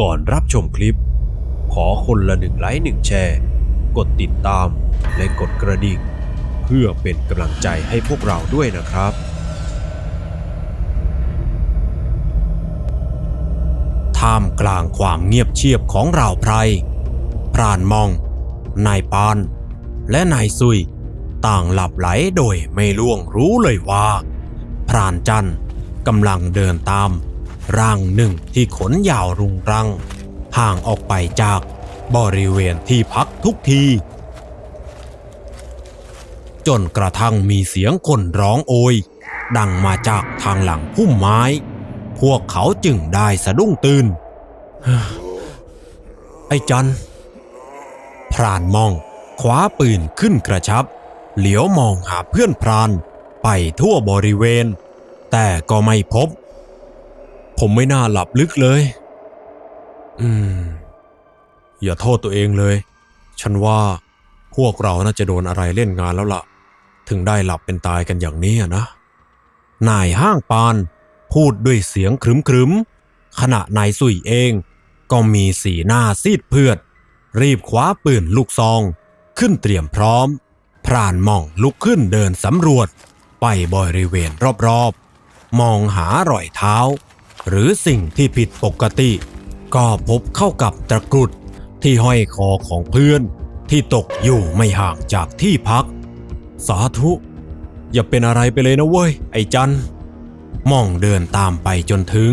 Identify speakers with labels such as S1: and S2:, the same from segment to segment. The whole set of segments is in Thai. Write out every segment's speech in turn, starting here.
S1: ก่อนรับชมคลิป ขอคนละหนึ่งไลค์หนึ่งแชร์ กดติดตามและกดกระดิ่ง เพื่อเป็นกำลังใจให้พวกเราด้วยนะครับ ท่ามกลางความเงียบเชียบของราวไพรพรานมอง นายปาน และนายซุย ต่างหลับไหลโดยไม่ล่วงรู้เลยว่า พรานจันทร์กำลังเดินตาม ร่างหนึ่งที่ขนยาวรุงรัง ห่างออกไปจากบริเวณที่พักทุกที จนกระทั่งมีเสียงคนร้องโอย ดังมาจากทางหลังพุ่มไม้ พวกเขาจึงได้สะดุ้งตื่น ไอ้จันพรานมองคว้าปืนขึ้นกระชับ เหลียวมองหาเพื่อนพรานไปทั่วบริเวณ แต่ก็ไม่พบ ผมไม่น่าหลับลึกเลย อืม อย่าโทษตัวเองเลย ฉันว่าพวกเราน่าจะโดนอะไรเล่นงานแล้วล่ะ ถึงได้หลับเป็นตายกันอย่างนี้นะ นายห้างปาน พูดด้วยเสียงครึมครึมขณะนายสุยเอง ก็มีสีหน้าซีดเพือด รีบคว้าปืนลูกซอง ขึ้นเตรียมพร้อม พรานมองลุกขึ้นเดินสำรวจ ไปบริเวณรอบๆ มองหารอยเท้า หรือสิ่งที่ผิดปกติ ก็พบเข้ากับตะกรุดที่ห้อยคอของเพื่อน ที่ตกอยู่ไม่ห่างจากที่พัก สาธุ อย่าเป็นอะไรไปเลยนะเว้ย ไอ้จันม่องเดินตามไปจนถึง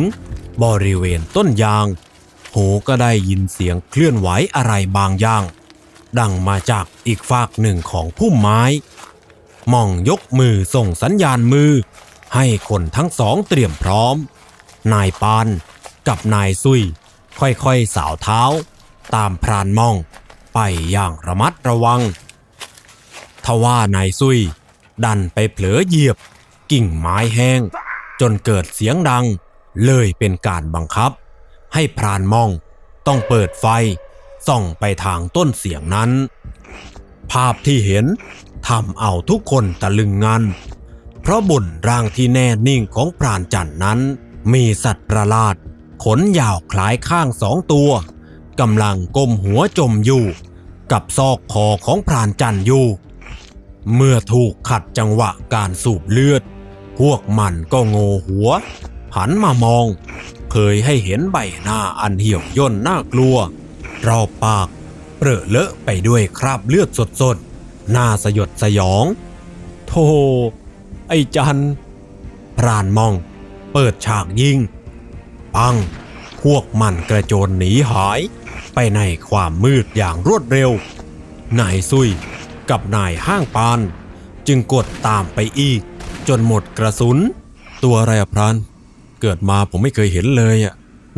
S1: บริเวณต้นยาง หูก็ได้ยินเสียงเคลื่อนไหวอะไรบางอย่าง ดังมาจากอีกฝากหนึ่งของพุ่มไม้ม่องยกมือส่งสัญญาณมือ ให้คนทั้งสองเตรียมพร้อม นายปานกับนายซุย ค่อยๆสาวเท้า ตามพรานม่อง ไปอย่างระมัดระวังทว่านายซุย ดันไปเผลอเหยียบ กิ่งไม้แห้ง จนเกิดเสียงดัง เลยเป็นการบังคับ ให้พรานม่องต้องเปิดไฟ ส่องไปทางต้นเสียงนั้น ภาพที่เห็นทำเอาทุกคนตะลึงงันเพราะบนร่างที่แน่นิ่งของพรานจันทร์นั้น มีสัตว์ประหลาด ขนยาวคล้ายข้างสองตัวกำลังก้มหัวจมอยู่ กับซอกคอของพรานจันอยู่ เมื่อถูกขัดจังหวะการสูบเลือด พวกมันก็โงหัว หันมามองเผยให้เห็นใบหน้าอันเหี่ยวย่นน่ากลัว รอบปากเปรอะเลอะไปด้วยคราบเลือดสดๆ น่าสยดสยอง โธ่ไอจันพรานมอง เปิดฉากยิง ปัง พวกมันกระโจนหนีหาย ไปในความมืดอย่างรวดเร็ว นายซุยกับนายห้างปาน จึงกดตามไปอีก จนหมดกระสุน ตัวอะไรอะพราน เกิดมาผมไม่เคยเห็นเลยอะ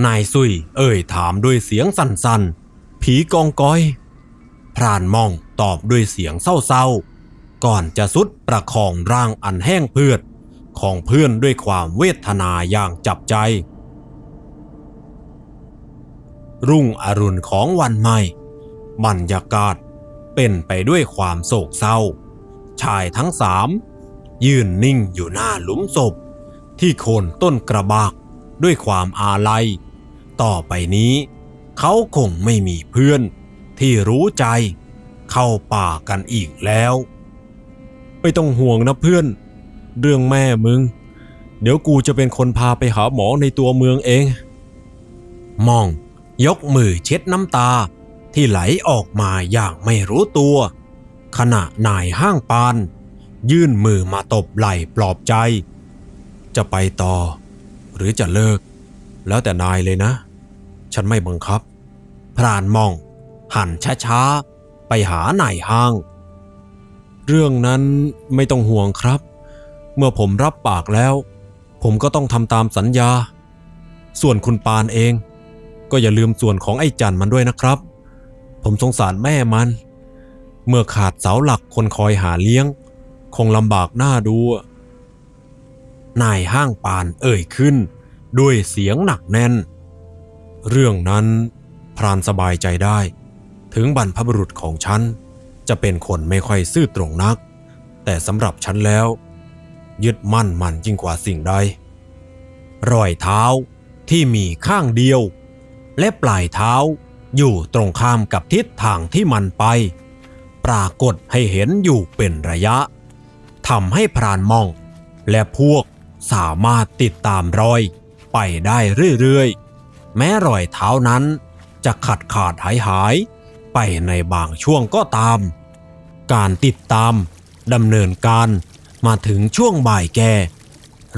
S1: นายซุย เอ่ยถามด้วยเสียงสั่นๆ ผีกองก้อย พรานมองตอบด้วยเสียงเศร้าๆ ก่อนจะสุดประคองร่างอันแห้งเพือด ของเพื่อนด้วยความเวทนาอย่างจับใจ รุ่งอรุณของวันใหม่ บรรยากาศเป็นไปด้วยความโศกเศร้า ชายทั้งสามยืนนิ่งอยู่หน้าหลุมศพ ที่โคนต้นกระบากด้วยความอาลัย ต่อไปนี้เขาคงไม่มีเพื่อนที่รู้ใจ เข้าป่ากันอีกแล้ว ไม่ต้องห่วงนะเพื่อน เรื่องแม่มึง เดี๋ยวกูจะเป็นคนพาไปหาหมอในตัวเมืองเอง มอง ยกมือเช็ดน้ำตา ที่ไหลออกมาอย่างไม่รู้ตัว ขณะนายห้างปาน ยื่นมือมาตบไหล่ปลอบใจ จะไปต่อ หรือจะเลิก แล้วแต่นายเลยนะ ฉันไม่บังคับ พรานมอง หันช้าๆ ไปหานายห้าง เรื่องนั้นไม่ต้องห่วงครับ เมื่อผมรับปากแล้ว ผมก็ต้องทำตามสัญญา ส่วนคุณปานเอง ก็อย่าลืมส่วนของไอ้จันมันด้วยนะครับ ผมสงสารแม่มัน เมื่อขาดเสาหลักคนคอยหาเลี้ยง คงลำบากหน้าดู นายห้างปานเอ่ยขึ้น ด้วยเสียงหนักแน่น เรื่องนั้นพรานสบายใจได้ ถึงบรรพบุรุษของฉันจะเป็นคนไม่ค่อยซื่อตรงนัก แต่สำหรับฉันแล้ว ยึดมั่นมันยิ่งกว่าสิ่งใดรอยเท้าที่มีข้างเดียว และปลายเท้าอยู่ตรงข้ามกับทิศทางที่มันไป ปรากฏให้เห็นอยู่เป็นระยะทำให้พรานมอง และพวกสามารถติดตามรอย ไปได้เรื่อยๆ แม้รอยเท้านั้นจะขาดขาดหายหายไปในบางช่วงก็ตาม การติดตามดำเนินการ มาถึงช่วงบ่ายแก่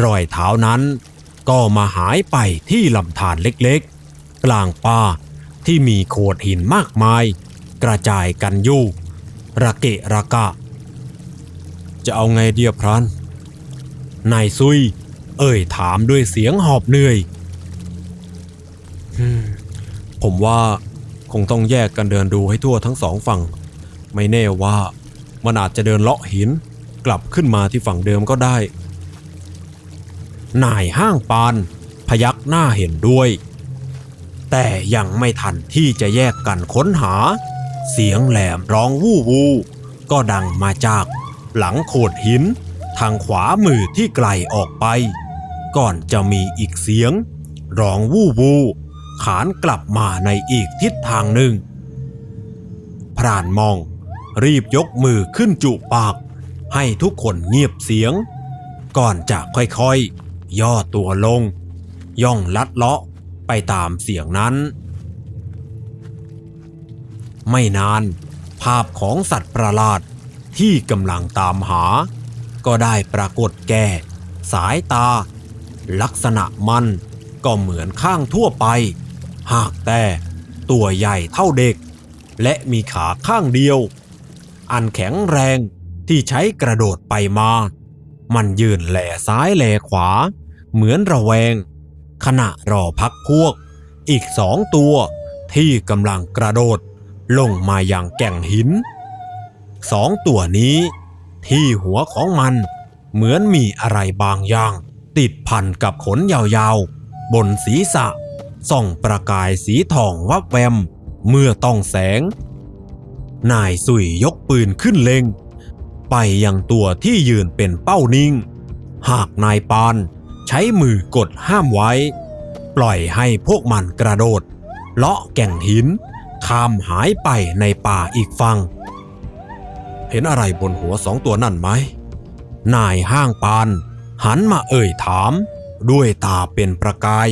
S1: รอยเท้านั้นก็มาหายไปที่ลำธารเล็กๆ กลางป่าที่มีโขดหินมากมาย กระจายกันอยู่ระเกะระกะ จะเอาไงเดียพรานนายซุย เอ่ยถามด้วยเสียงหอบเหนื่อยผมว่าคงต้องแยกกันเดินดูให้ทั่วทั้งสองฝั่ง ไม่แน่ว่ามันอาจจะเดินเลาะหิน กลับขึ้นมาที่ฝั่งเดิมก็ได้ นายห้างปาน พยักหน้าเห็นด้วย แต่ยังไม่ทันที่จะแยกกันค้นหา เสียงแหลมร้องวู้วู ก็ดังมาจาก หลังโขดหิน ทางขวามือที่ไกลออกไป ก่อนจะมีอีกเสียง ร้องวู้วูขานกลับมาในอีกทิศทางหนึ่งพรานมองรีบยกมือขึ้นจุปาก ให้ทุกคนเงียบเสียง ก่อนจะค่อยๆย่อตัวลง ย่องลัดเลาะไปตามเสียงนั้น ไม่นาน ภาพของสัตว์ประหลาดที่กำลังตามหา ก็ได้ปรากฏแก่ สายตา ลักษณะมันก็เหมือนข้างทั่วไป หากแต่ตัวใหญ่เท่าเด็ก และมีขาข้างเดียว อันแข็งแรง ที่ใช้กระโดดไปมา มันยืนแหล่ซ้ายแหล่ขวา เหมือนระแวง ขณะรอพักพวก อีกสองตัวที่กำลังกระโดดลงมาอย่างแก่งหิน สองตัวนี้ ที่หัวของมันเหมือนมีอะไรบางอย่าง ติดพันกับขนยาวๆ บนศีรษะส่องประกายสีทองวับแวม เมื่อต้องแสง นายสุยยกปืนขึ้นเล็ง ไปยังตัวที่ยืนเป็นเป้านิ่ง หากนายปานใช้มือกดห้ามไว้ ปล่อยให้พวกมันกระโดด เลาะแก่งหินข้ามหายไปในป่าอีกฝั่งเห็นอะไรบนหัวสองตัวนั่นไหม นายห้างปาน หันมาเอ่ยถาม ด้วยตาเป็นประกาย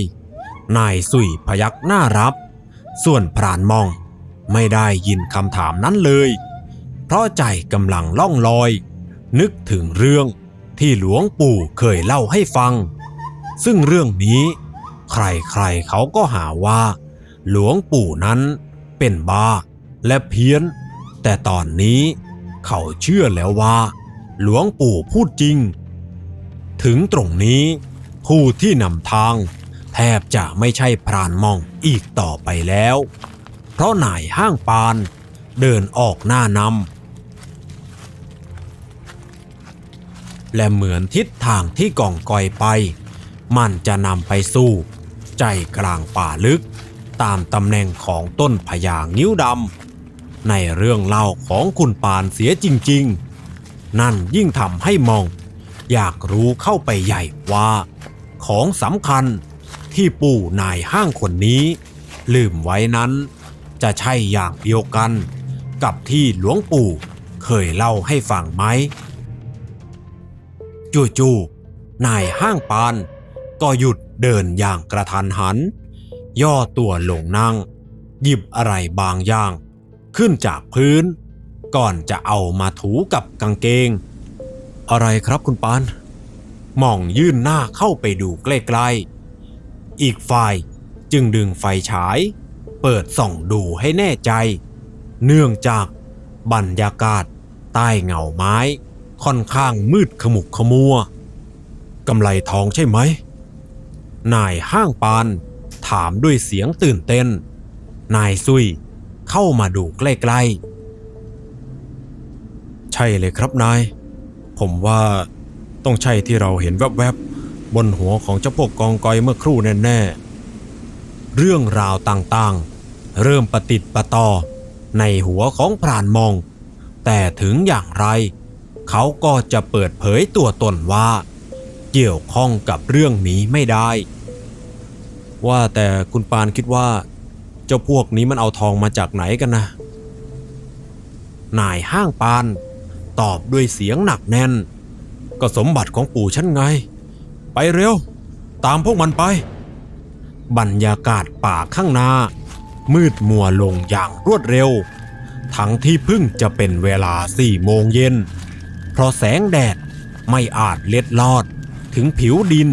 S1: นายสุยพยักหน้ารับ ส่วนพรานมอง ไม่ได้ยินคำถามนั้นเลย ราะใจกำลังล่องลอย นึกถึงเรื่องที่หลวงปู่เคยเล่าให้ฟัง ซึ่งเรื่องนี้ ใครๆเขาก็หาว่า หลวงปู่นั้นเป็นบ้าและเพี้ยน แต่ตอนนี้เขาเชื่อแล้วว่า หลวงปู่พูดจริง ถึงตรงนี้ผู้ที่นำทาง แทบจะไม่ใช่พรานมองอีกต่อไปแล้ว เพราะนายห้างปานเดินออกหน้านำ และเหมือนทิศทางที่ก่องกอยไป มันจะนำไปสู่ ใจกลางป่าลึก ตามตำแหน่งของต้นพญางิ้วดำในเรื่องเล่าของคุณปานเสียจริง ๆ นั่นยิ่งทำให้มอง อยากรู้เข้าไปใหญ่ว่า ของสำคัญที่ปู่นายห้างคนนี้ ลืมไว้นั้น จะใช่อย่างเดียวกัน กับที่หลวงปู่เคยเล่าให้ฟังไหม จู่ๆนายห้างปาน ก็หยุดเดินอย่างกระทันหัน ย่อตัวลงนั่ง หยิบอะไรบางอย่าง ขึ้นจากพื้น ก่อนจะเอามาถูกับกางเกง อะไรครับคุณปานหม่องยื่นหน้าเข้าไปดูใกล้ๆ อีกฝ่ายจึงดึงไฟฉาย เปิดส่องดูให้แน่ใจ เนื่องจากบรรยากาศใต้เงาไม้ ค่อนข้างมืดขมุกขมัวกำไลทองใช่ไหม นายห้างปาน ถามด้วยเสียงตื่นเต้น นายซุยเข้ามาดูใกล้ๆ ใช่เลยครับนาย ผมว่าต้องใช่ที่เราเห็นแวบๆ บนหัวของเจ้าพวกกองกอยเมื่อครู่แน่ๆ เรื่องราวต่างๆ เริ่มประติดประต่อในหัวของพรานมอง แต่ถึงอย่างไร เขาก็จะเปิดเผยตัวตนว่า เกี่ยวข้องกับเรื่องนี้ไม่ได้ ว่าแต่คุณปานคิดว่า เจ้าพวกนี้มันเอาทองมาจากไหนกันนะ นายห้างปาน ตอบด้วยเสียงหนักแน่น ก็สมบัติของปู่ฉันไง ไปเร็ว ตามพวกมันไป บรรยากาศป่าข้างหน้า มืดมัวลงอย่างรวดเร็วทั้งที่เพิ่งจะเป็นเวลาสี่โมงเย็น เพราะแสงแดดไม่อาจเล็ดลอดถึงผิวดิน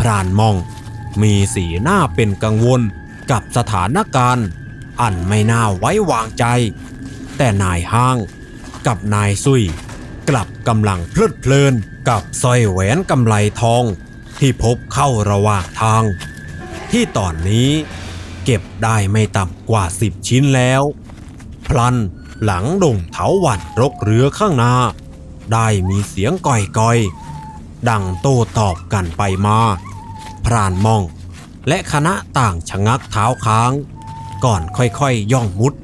S1: พรานมองมีสีหน้าเป็นกังวลกับสถานการณ์ อันไม่น่าไว้วางใจ แต่นายห้างกับนายซุย กลับกำลังเพลิดเพลินกับสร้อยแหวนกำไลทองที่พบเข้าระหว่างทาง ที่ตอนนี้เก็บได้ไม่ต่ำกว่าสิบชิ้นแล้ว พลันหลังดงเถาวันรกเรือข้างหน้า ได้มีเสียงก่อยๆ ดังโต้ตอบกันไปมา พรานมอง และคณะต่างชะงักเท้าค้าง ก่อนค่อยๆย่องมุด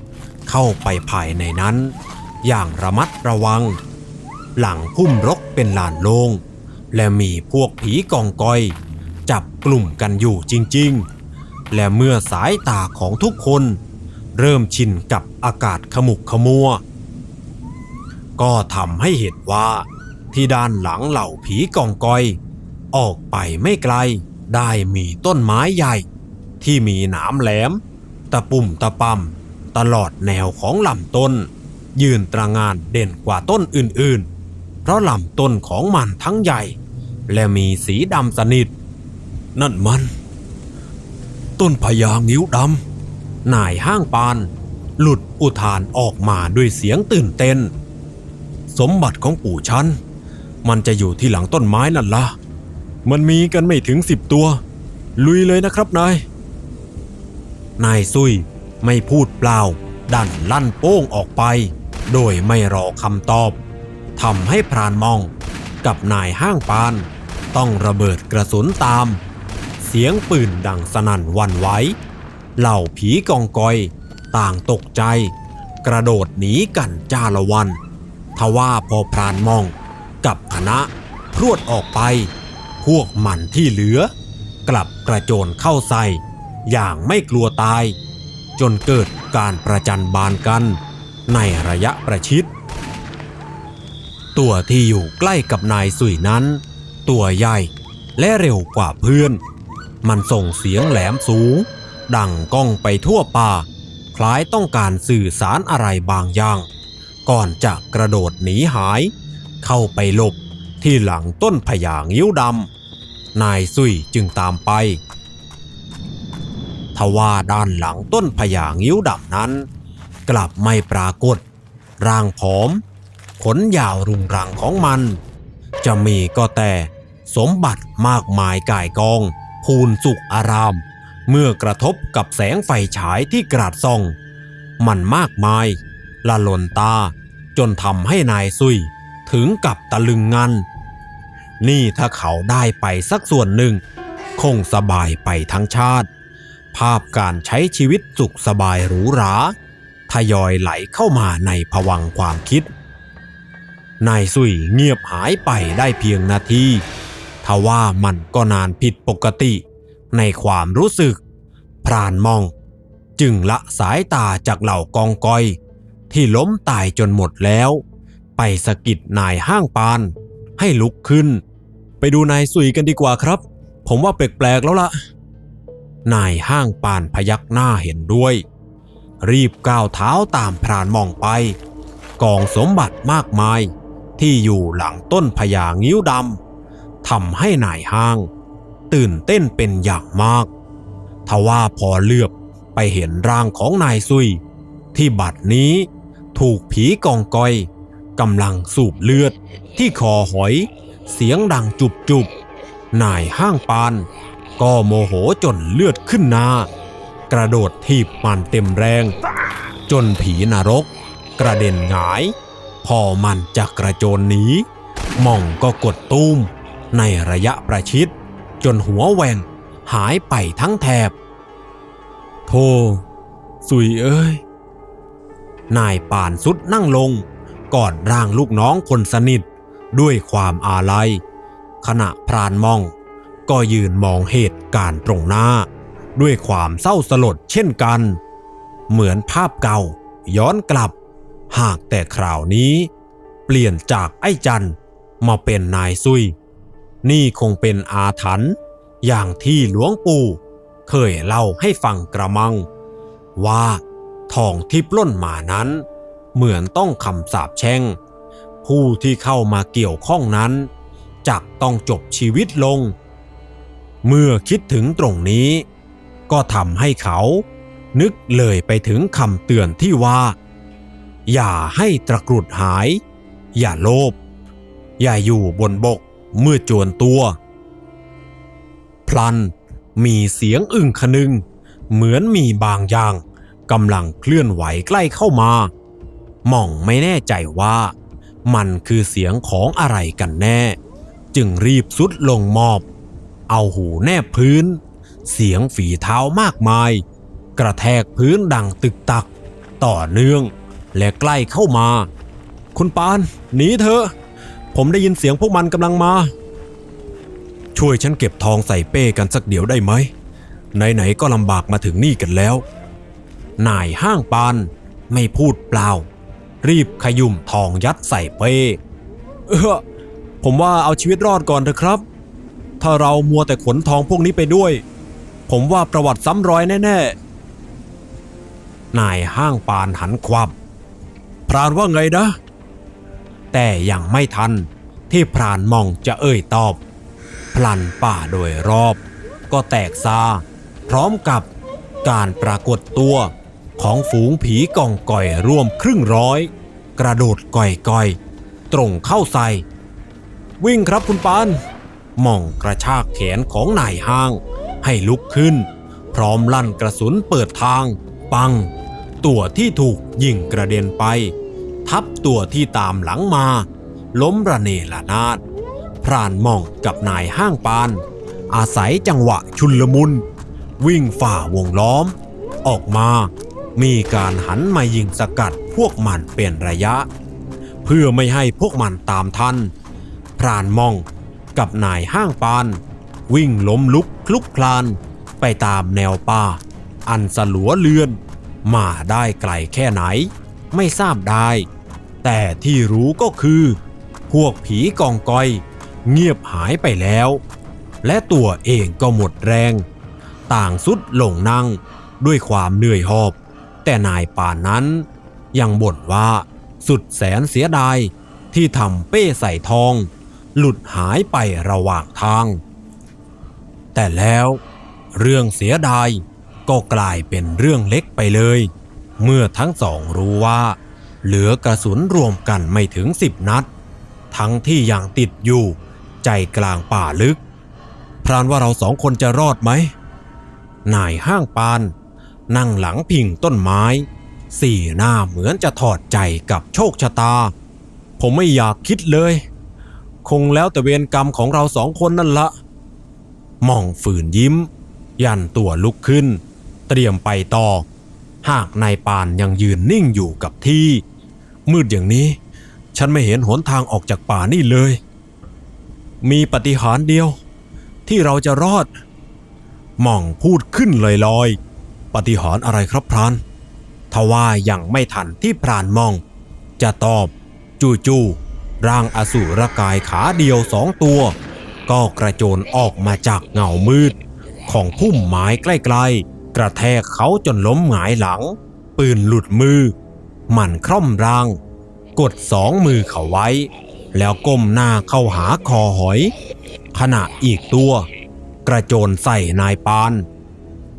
S1: เข้าไปภายในนั้น อย่างระมัดระวัง หลังพุ่มรกเป็นลานโลง่งและมีพวกผีกองกอย จับกลุ่มกันอยู่จริงๆ และเมื่อสายตาของทุกคน เริ่มชินกับอากาศขมุกขมัว ก็ทำให้เห็นว่า ที่ด้านหลังเหล่าผีกองกอย ออกไปไม่ไกล ได้มีต้นไม้ใหญ่ ที่มีหนามแหลม ตะปุ่มตะปำตลอดแนวของลำต้น ยืนตระงานเด่นกว่าต้นอื่นๆ เพราะลำต้นของมันทั้งใหญ่ และมีสีดำสนิท นั่นมัน ต้นพญางิ้วดำนายห้างปาน หลุดอุทานออกมาด้วยเสียงตื่นเต้น สมบัติของปู่ฉัน มันจะอยู่ที่หลังต้นไม้นั่นละมันมีกันไม่ถึงสิบตัว ลุยเลยนะครับนาย นายซุยไม่พูดเปล่า ดันลั่นโป้งออกไป โดยไม่รอคำตอบทำให้พรานมองกับนายห้างปาน ต้องระเบิดกระสุนตาม เสียงปืนดังสนั่นวันไหวเหล่าผีกองกอย ต่างตกใจ กระโดดหนีกันจ้าละวัน ทว่าพอพรานมอง กับคณะพรวดออกไป พวกมันที่เหลือ กลับกระโจนเข้าใส่ อย่างไม่กลัวตาย จนเกิดการประจันบานกัน ในระยะประชิด ตัวที่อยู่ใกล้กับนายสุยนั้น ตัวใหญ่และเร็วกว่าเพื่อน มันส่งเสียงแหลมสูง ดังก้องไปทั่วป่า คล้ายต้องการสื่อสารอะไรบางอย่าง ก่อนจะกระโดดหนีหาย เข้าไปหลบที่หลังต้นพญางิ้วดำนายซุยจึงตามไปทว่าด้านหลังต้นพญางิ้วดำนั้น กลับไม่ปรากฏ ร่างผอม ขนยาวรุงรังของมัน จะมีก็แต่สมบัติมากมายก่ายกอง พูนสุขอาราม เมื่อกระทบกับแสงไฟฉายที่กราดส่อง มันมากมาย ละลนตา จนทำให้นายซุย ถึงกับตะลึงงันนี่ถ้าเขาได้ไปสักส่วนหนึ่ง คงสบายไปทั้งชาติ ภาพการใช้ชีวิตสุขสบายหรูหราทยอยไหลเข้ามาในผวังความคิด นายสุยเงียบหายไปได้เพียงนาทีทว่ามันก็นานผิดปกติ ในความรู้สึก พรานมอง จึงละสายตาจากเหล่ากองกอย ที่ล้มตายจนหมดแล้ว ไปสะกิดนายห้างปาน ให้ลุกขึ้น ไปดูนายสุยกันดีกว่าครับ ผมว่าแปลกๆแล้วล่ะ นายห้างปานพยักหน้าเห็นด้วย รีบก้าวเท้าตามพรานมองไป กองสมบัติมากมาย ที่อยู่หลังต้นพญางิ้วดำทำให้นายห้าง ตื่นเต้นเป็นอย่างมากทว่าพอเลือบไปเห็นร่างของนายซุย ที่บัดนี้ ถูกผีกองกอยกำลังสูบเลือด ที่คอหอย เสียงดังจุบจุบนายห้างปาน ก็โมโหจนเลือดขึ้นหน้ากระโดดทีบมันเต็มแรง จนผีนรก กระเด็นหงาย พอมันจะกระโจนหนีม่องก็กดตุ้ม ในระยะประชิด จนหัวแหวงหายไปทั้งแถบ โธ่สุยเอ้ย นายป่านสุดนั่งลง กอดร่างลูกน้องคนสนิท ด้วยความอาลัย ขณะพรานมอง ก็ยืนมองเหตุการณ์ตรงหน้า ด้วยความเศร้าสลดเช่นกัน เหมือนภาพเก่า ย้อนกลับ หากแต่คราวนี้ เปลี่ยนจากไอ้จันมาเป็นนายซุย นี่คงเป็นอาถรรพ์อย่างที่หลวงปู่ เคยเล่าให้ฟังกระมัง ว่า ทองที่ปล้นมานั้น เหมือนต้องคำสาปแช่ง ผู้ที่เข้ามาเกี่ยวข้องนั้นจักต้องจบชีวิตลง เมื่อคิดถึงตรงนี้ ก็ทำให้เขานึกเลยไปถึงคำเตือนที่ว่า อย่าให้ตะกรุดหาย อย่าโลภอย่าอยู่บนบกเมื่อจวนตัว พลันมีเสียงอึ่งคนึง เหมือนมีบางอย่าง กำลังเคลื่อนไหวใกล้เข้ามา หม่องไม่แน่ใจว่า มันคือเสียงของอะไรกันแน่ จึงรีบสุดลงมอบ เอาหูแนบพื้น เสียงฝีเท้ามากมาย กระแทกพื้นดังตึกตัก ต่อเนื่องและใกล้เข้ามา คุณปานหนีเถอะ ผมได้ยินเสียงพวกมันกำลังมา ช่วยฉันเก็บทองใส่เป้กันสักเดี๋ยวได้ไหมไหนๆก็ลำบากมาถึงนี่กันแล้ว นายห้างปาน ไม่พูดเปล่า รีบขยุ่มทองยัดใส่เป้เออผมว่าเอาชีวิตรอดก่อนเถอะครับ ถ้าเรามัวแต่ขนทองพวกนี้ไปด้วย ผมว่าประวัติซ้ำรอยแน่ๆ นายห้างปานหันควับพรานว่าไงนะ แต่ยังไม่ทันที่พรานมองจะเอ่ยตอบ พลันป่าโดยรอบ ก็แตกซาพร้อมกับการปรากฏตัว ของฝูงผีกองก่อยร่วมครึ่งร้อย กระโดดก่อยก่อยๆตรงเข้าใส่ วิ่งครับคุณปานหม่องกระชากแขนของนายห้าง ให้ลุกขึ้น พร้อมลั่นกระสุนเปิดทาง ปัง ตัวที่ถูกยิงกระเด็นไป ทับตัวที่ตามหลังมา ล้มระเนระนาดพรานหม่องกับนายห้างปาน อาศัยจังหวะชุนลมุน วิ่งฝ่าวงล้อม ออกมา มีการหันมายิงสกัดพวกมันเป็นระยะ เพื่อไม่ให้พวกมันตามทัน พรานมองกับนายห้างปาน วิ่งล้มลุกคลุกคลาน ไปตามแนวป่า อันสลัวเลือน มาได้ไกลแค่ไหน ไม่ทราบได้ แต่ที่รู้ก็คือ พวกผีกองกอย เงียบหายไปแล้ว และตัวเองก็หมดแรง ต่างสุดหลงนั่งด้วยความเหนื่อยหอบ แต่นายป่านนั้น ยังบ่นว่าสุดแสนเสียดายที่ทำเป้ใส่ทอง หลุดหายไประหว่างทาง แต่แล้วเรื่องเสียดายก็กลายเป็นเรื่องเล็กไปเลย เมื่อทั้งสองรู้ว่า เหลือกระสุนรวมกันไม่ถึงสิบนัด ทั้งที่ยังติดอยู่ ใจกลางป่าลึก พรานว่าเราสองคนจะรอดไหมนายห้างปาน นั่งหลังพิงต้นไม้ สี่หน้าเหมือนจะถอดใจกับโชคชะตา ผมไม่อยากคิดเลย คงแล้วแต่เวรกรรมของเราสองคนนั่นละมองฝืนยิ้ม ยันตัวลุกขึ้น เตรียมไปต่อ หากนายปานยังยืนนิ่งอยู่กับที่ มืดอย่างนี้ ฉันไม่เห็นหนทางออกจากป่านี่เลย มีปฏิหารเดียว ที่เราจะรอด หม่องพูดขึ้นลอยๆ ปฏิหารอะไรครับพรานทว่ายังไม่ทันที่พรานมอง จะตอบ จู่ๆร่างอสูรกายขาเดียวสองตัว ก็กระโจนออกมาจากเงามืด ของพุ่มไม้ใกล้ๆ กระแทกเขาจนล้มหงายหลัง ปืนหลุดมือ มันคร่อมร่าง กดสองมือเขาไว้ แล้วก้มหน้าเข้าหาคอหอย ขณะอีกตัว กระโจนใส่นายปาน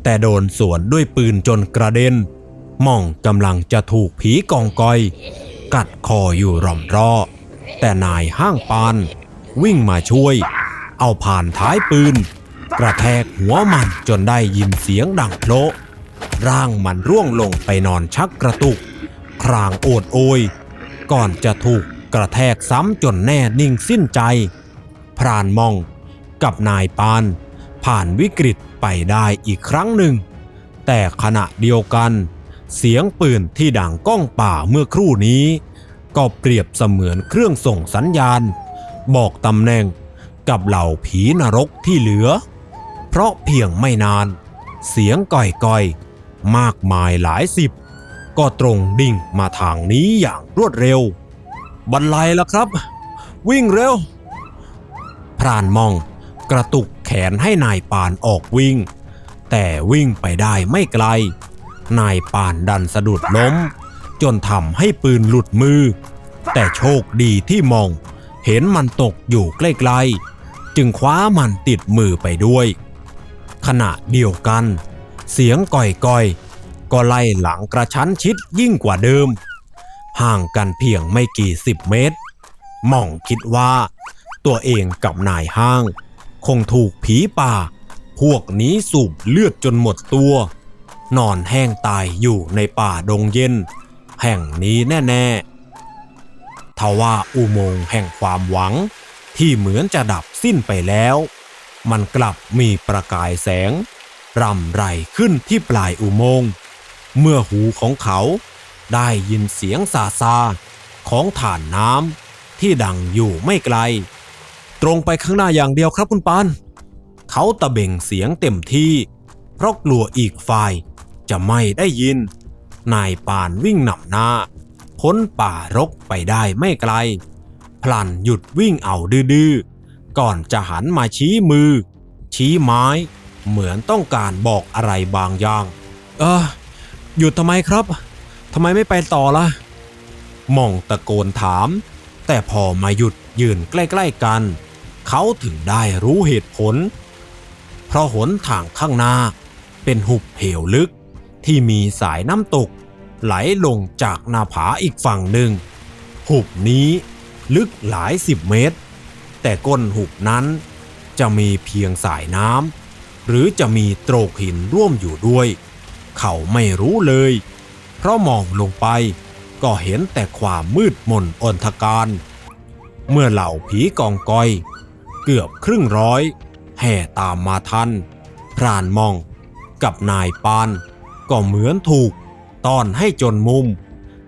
S1: แต่โดนสวนด้วยปืนจนกระเด็นม่องกำลังจะถูกผีกองกอย กัดคออยู่ร่อมรอ แต่นายห้างปาน วิ่งมาช่วย เอาผ่านท้ายปืน กระแทกหัวมันจนได้ยินเสียงดังโพละร่างมันร่วงลงไปนอนชักกระตุก ครางโอดโอย ก่อนจะถูกกระแทกซ้ำจนแน่นิ่งสิ้นใจ พรานมองกับนายปาน ผ่านวิกฤต ไปได้อีกครั้งหนึ่ง แต่ขณะเดียวกัน เสียงปืนที่ดังก้องป่าเมื่อครู่นี้ ก็เปรียบเสมือนเครื่องส่งสัญญาณ บอกตำแหน่งกับเหล่าผีนรกที่เหลือ เพราะเพียงไม่นาน เสียงก่อยๆ มากมายหลายสิบ ก็ตรงดิ่งมาทางนี้อย่างรวดเร็วบันไลละครับ วิ่งเร็วพรานมองกระตุก แขนให้นายปานออกวิ่ง แต่วิ่งไปได้ไม่ไกล นายปานดันสะดุดล้ม จนทำให้ปืนหลุดมือ แต่โชคดีที่มอง เห็นมันตกอยู่ใกล้ๆ จึงคว้ามันติดมือไปด้วย ขณะเดียวกัน เสียงก่อยๆ ก็ไล่หลังกระชั้นชิดยิ่งกว่าเดิม ห่างกันเพียงไม่กี่สิบเมตร หม่องคิดว่าตัวเองกับนายห้าง คงถูกผีป่า พวกนี้สูบเลือดจนหมดตัว นอนแห้งตายอยู่ในป่าดงเย็น แห่งนี้แน่ๆทว่าอุโมงค์แห่งความหวัง ที่เหมือนจะดับสิ้นไปแล้ว มันกลับมีประกายแสงรำไรขึ้นที่ปลายอุโมงค์ เมื่อหูของเขาได้ยินเสียงซาซาของฐานน้ำที่ดังอยู่ไม่ไกล ตรงไปข้างหน้าอย่างเดียวครับคุณปาน เขาตะเบ่งเสียงเต็มที่ เพราะกลัวอีกฝ่ายจะไม่ได้ยิน นายปานวิ่งนำหน้า พ้นป่ารกไปได้ไม่ไกล พลันหยุดวิ่งเอาดื้อๆ ก่อนจะหันมาชี้มือ ชี้ไม้ เหมือนต้องการบอกอะไรบางอย่าง เออหยุดทำไมครับทำไมไม่ไปต่อล่ะมองตะโกนถาม แต่พอมาหยุดยืนใกล้ ๆกัน เขาถึงได้รู้เหตุผล เพราะหนทางข้างหน้าเป็นหุบเหวลึกที่มีสายน้ำตก ไหลลงจากหน้าผาอีกฝั่งหนึ่ง หุบนี้ลึกหลายสิบเมตร แต่ก้นหุบนั้นจะมีเพียงสายน้ำหรือจะมีโตรกหินร่วมอยู่ด้วย เขาไม่รู้เลย เพราะมองลงไปก็เห็นแต่ความมืดมนอนทการ เมื่อเหล่าผีกองกอย เกือบครึ่งร้อย แห่ตามมาทัน พรานมองกับนายปาน ก็เหมือนถูกต้อนให้จนมุม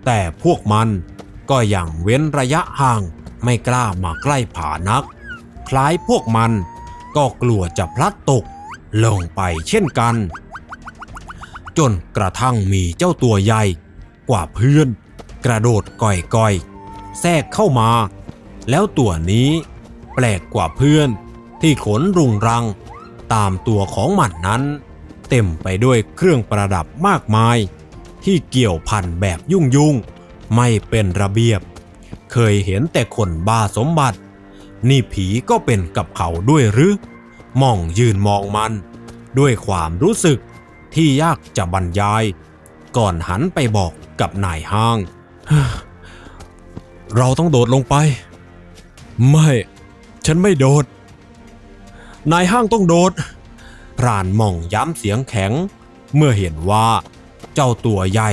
S1: แต่พวกมันก็ยังเว้นระยะห่างไม่กล้ามาใกล้ผานัก คล้ายพวกมันก็กลัวจะพลัดตกลงไปเช่นกัน จนกระทั่งมีเจ้าตัวใหญ่กว่าเพื่อน กระโดดก่อยๆแทรกเข้ามา แล้วตัวนี้ แปลกกว่าเพื่อน ที่ขนรุงรัง ตามตัวของมันนั้น เต็มไปด้วยเครื่องประดับมากมาย ที่เกี่ยวพันแบบยุ่งยุ่งไม่เป็นระเบียบ เคยเห็นแต่คนบ้าสมบัติ นี่ผีก็เป็นกับเขาด้วยหรือมองยืนมองมัน ด้วยความรู้สึกที่ยากจะบรรยาย ก่อนหันไปบอกกับนายห้าง เราต้องโดดลงไป ไม่ ฉันไม่โดด นายห้างต้องโดด พรานมองย้ำเสียงแข็ง เมื่อเห็นว่า เจ้าตัวใหญ่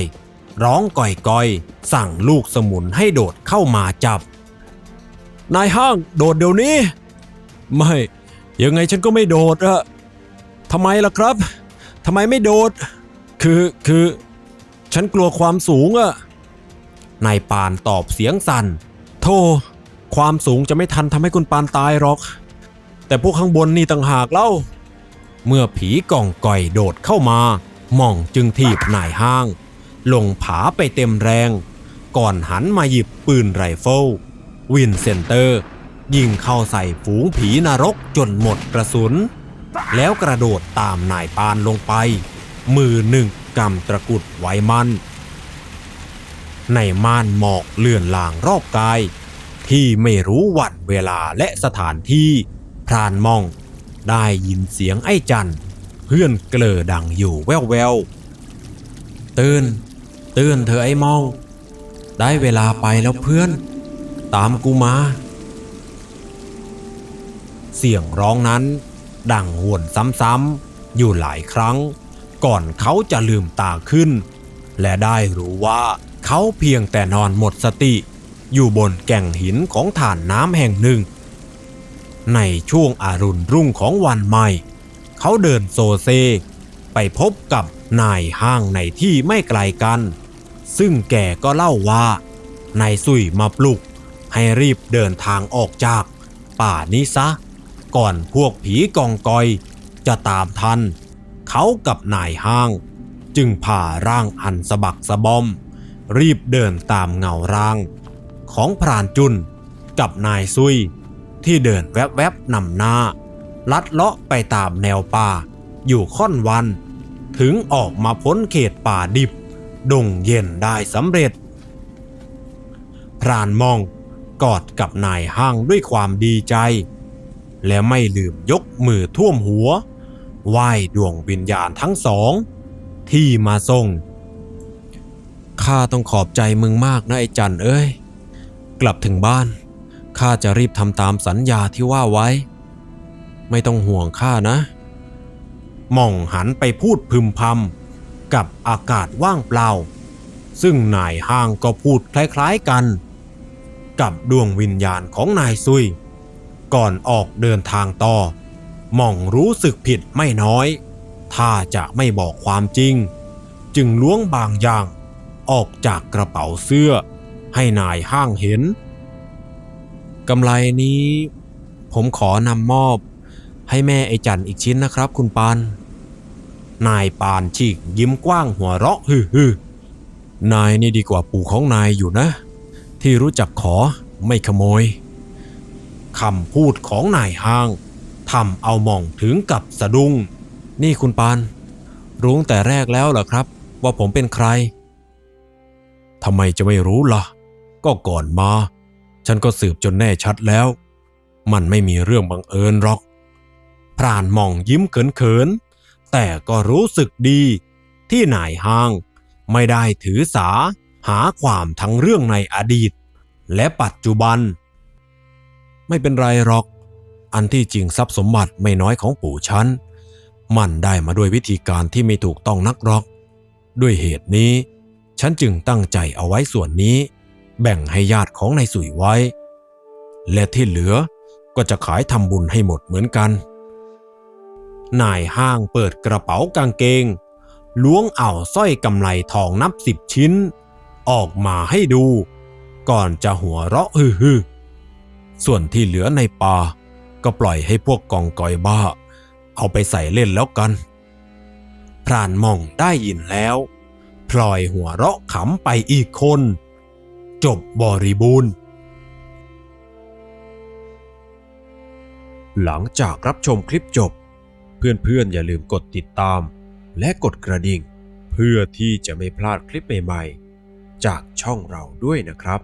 S1: ร้องก่อยๆ สั่งลูกสมุนให้โดดเข้ามาจับ นายห้างโดดเดี๋ยวนี้ ไม่ ยังไงฉันก็ไม่โดดอะทำไมล่ะครับทำไมไม่โดด คือคือ ฉันกลัวความสูงอะนายปานตอบเสียงสั่นโธ่ ความสูงจะไม่ทันทำให้คุณปานตายหรอก แต่พวกข้างบนนี่ต่างหากเล่า เมื่อผีกองก่อยโดดเข้ามาหม่องจึงถีบนายห้าง ลงผาไปเต็มแรง ก่อนหันมาหยิบปืนไรเฟิลวินเซนเตอร์ ยิงเข้าใส่ฝูงผีนรกจนหมดกระสุน แล้วกระโดดตามนายปานลงไป มือหนึ่งกำตะกุดไว้มัน ในม่านหมอกเลื่อนลางรอบกาย ที่ไม่รู้วันเวลาและสถานที่ พรานมอง ได้ยินเสียงไอ้จันเพื่อนเกลอดังอยู่แววแววตื่นตื่นเธอไอ้มอง ได้เวลาไปแล้วเพื่อน ตามกูมา เสียงร้องนั้นดังหวนซ้ำๆอยู่หลายครั้ง ก่อนเขาจะลืมตาขึ้น และได้รู้ว่าเขาเพียงแต่นอนหมดสติ อยู่บนแก่งหินของฐานน้ำแห่งหนึ่ง ในช่วงอารุณรุ่งของวันใหม่ เขาเดินโซเซ ไปพบกับนายห้างในที่ไม่ไกลกัน ซึ่งแกก็เล่าว่านายสุยมาปลุก ให้รีบเดินทางออกจาก ป่านี้ซะ ก่อนพวกผีกองกอย จะตามทัน เขากับนายห้าง จึงพาร่างอันสะบักสะบอม รีบเดินตามเงาร่าง ของพรานจุน กับนายซุย ที่เดินแวบๆนำหน้า ลัดเลาะไปตามแนวป่า อยู่ค่อนวัน ถึงออกมาพ้นเขตป่าดิบ ดงเย็นได้สำเร็จ พรานมองกอดกับนายห้างด้วยความดีใจ และไม่ลืมยกมือท่วมหัวไหว้ดวงวิญญาณทั้งสอง ที่มาส่งข้าต้องขอบใจมึงมากนะไอ้จันเอ้ย กลับถึงบ้าน ข้าจะรีบทำตามสัญญาที่ว่าไว้ ไม่ต้องห่วงข้านะ หม่องหันไปพูดพึมพำกับอากาศว่างเปล่า ซึ่งนายห้างก็พูดคล้ายๆกัน กับดวงวิญญาณของนายซุย ก่อนออกเดินทางต่อ หม่องรู้สึกผิดไม่น้อย ถ้าจะไม่บอกความจริง จึงล้วงบางอย่างออกจากกระเป๋าเสื้อ ให้นายห้างเห็นกำไรนี้ ผมขอนำมอบ ให้แม่ไอจันอีกชิ้นนะครับ คุณปานนายปานฉีกยิ้มกว้างหัวเราะฮือฮือนายนี่ดีกว่าปู่ของนายอยู่นะ ที่รู้จักขอไม่ขโมยคำพูดของนายห้างทำเอามองถึงกับสะดุ้ง นี่คุณปาน รู้แต่แรกแล้วเหรอครับ ว่าผมเป็นใครทำไมจะไม่รู้ล่ะ ก็ก่อนมา ฉันก็สืบจนแน่ชัดแล้ว มันไม่มีเรื่องบังเอิญหรอก พรานมองยิ้มเขินๆ แต่ก็รู้สึกดีที่นายห้าง ไม่ได้ถือสาหาความทั้งเรื่องในอดีต และปัจจุบัน ไม่เป็นไรหรอก อันที่จริงทรัพย์สมบัติไม่น้อยของปู่ฉัน มันได้มาด้วยวิธีการที่ไม่ถูกต้องนักหรอก ด้วยเหตุนี้ ฉันจึงตั้งใจเอาไว้ส่วนนี้ แบ่งให้ญาติของนายสุยไว้ และที่เหลือก็จะขายทำบุญให้หมดเหมือนกัน นายห้างเปิดกระเป๋ากางเกง ล้วงเอาสร้อยกำไลทองนับสิบชิ้น ออกมาให้ดู ก่อนจะหัวเราะฮือฮือส่วนที่เหลือในป่าก็ปล่อยให้พวกกองกอยบ้า เอาไปใส่เล่นแล้วกัน พรานมองได้ยินแล้ว พลอยหัวเราะขำไปอีกคน จบบริบูรณ์ หลังจากรับชมคลิปจบ เพื่อนๆอย่าลืมกดติดตาม และกดกระดิ่ง เพื่อที่จะไม่พลาดคลิปใหม่ๆ จากช่องเราด้วยนะครับ